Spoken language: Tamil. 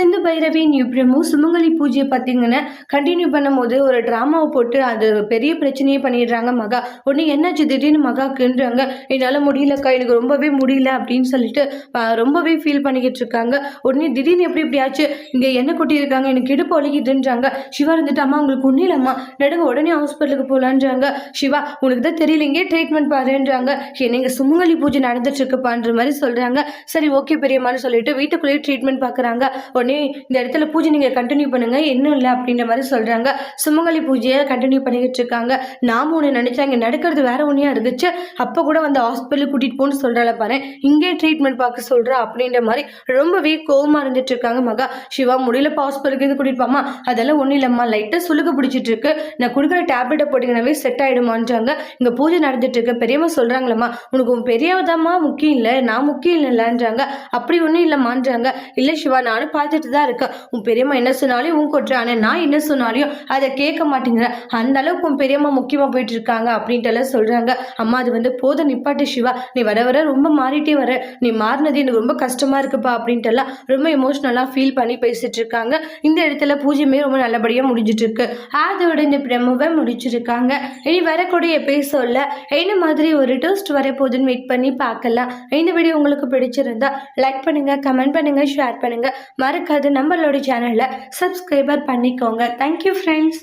சிந்து பைரவி நியூ சுமங்கலி பூஜையை பார்த்தீங்கன்னா கண்டினியூ பண்ணும்போது ஒரு ட்ராமாவை போட்டு அது பெரிய பிரச்சனையே பண்ணிடுறாங்க. மகா உடனே என்னாச்சு? திடீர்னு மகாக்குன்றாங்க என்னால் முடியலக்கா எனக்கு ரொம்பவே முடியல அப்படின்னு சொல்லிட்டு ரொம்பவே ஃபீல் பண்ணிக்கிட்டு இருக்காங்க. உடனே திடீர்னு எப்படி எப்படியாச்சு இங்கே என்ன கொட்டியிருக்காங்க எனக்கு இடுப்பு வலிக்குதுன்றாங்க. சிவா இருந்துட்டு அம்மா உங்களுக்கு ஒன்றும் இல்லைம்மா நடுங்க உடனே ஹாஸ்பிட்டலுக்கு போகலான்றாங்க சிவா உனக்கு தான் தெரியலங்கே ட்ரீட்மெண்ட் பாருன்றாங்க. நீங்கள் சுமங்கலி பூஜை நடந்துட்டு இருக்குப்பான்ற மாதிரி சொல்கிறாங்க சரி ஓகே பெரியம்மான்னு சொல்லிட்டு வீட்டுக்குள்ளேயே ட்ரீட்மெண்ட் பார்க்குறாங்க உடனே இந்த இடத்துல பூஜை நீங்கள் கண்டினியூ பண்ணுங்க இன்னும் இல்லை அப்படின்ற மாதிரி சொல்கிறாங்க சுமங்கலி பூஜையை கண்டினியூ பண்ணிக்கிட்டு இருக்காங்க. நாம ஒன்று நினச்சாங்க இங்கே நடக்கிறது வேற ஒன்றையாக இருந்துச்சு. அப்போ கூட வந்து ஹாஸ்பிட்டலுக்கு கூட்டிகிட்டு போன்னு சொல்கிறால பாரு. இங்கே ட்ரீட்மெண்ட் பார்க்க சொல்கிறா அப்படின்ற மாதிரி ரொம்பவே கோவமாக இருந்துட்டு இருக்காங்க மகா. சிவா முடியலப்பா ஹாஸ்பிட்டலுக்கு இது கூட்டிகிட்டு போமா அதெல்லாம் ஒன்றும் இல்லைம்மா. லைட்டாக சுளுக்கு பிடிச்சிட்டு இருக்கு. நான் கொடுக்குற டேப்லெட்டை போட்டிங்கனாவே செட் ஆகிடுமான்றாங்க இங்கே பூஜை நடந்துட்டு இருக்கு. பெரியம்மா சொல்கிறாங்களம்மா உனக்கு உன் பெரியவதாம்மா முக்கியம் இல்லை. நான் முக்கியம் இல்லைன்றாங்க. அப்படி ஒன்றும் இல்லைம்மான்றாங்க. இல்லை சிவா நானும் பார்த்துட்டு தான் இருக்கேன் உன் பெரியம்மா என்ன சொன்னாலும் உன் கொட்டுறானே நான் என்ன சொன்னாலையும் அதை கேட்க மாட்டேங்கிற. அந்த அளவுக்கு உன் பெரியம்மா முக்கியமாக போயிட்டு இருக்காங்க அப்படின்ட்டு எல்லாம் சொல்கிறாங்க அம்மா அது வந்து போத நிப்பாட்டு சிவா. நீ வர வர ரொம்ப மாறிட்டே வர. நீ மாறினது எனக்கு ரொம்ப கஷ்டமாக இருக்குப்பா அப்படின்ட்டு எல்லாம் ரொம்ப எமோஷ்னலாக ஃபீல் பண்ணி பேசிட்டு இருக்காங்க. இந்த இடத்துல பூஜையுமே ரொம்ப நல்லபடியாக முடிஞ்சிட்டு இருக்கு. அதோட இந்த பிரமுவை முடிச்சிருக்காங்க. இனி வரக்கூடிய எபிசோடில் என்ன மாதிரி ஒரு டோஸ்ட் வரப்போகுதுன்னு வெயிட் பண்ணி பார்க்கலாம். இந்த வீடியோ உங்களுக்கு பிடிச்சிருந்தா லைக் பண்ணுங்க கமெண்ட் பண்ணுங்க ஷேர் பண்ணுங்க. மறக்காது நம்மளோட சேனலை சப்ஸ்கிரைபர் பண்ணிக்கோங்க. Thank you friends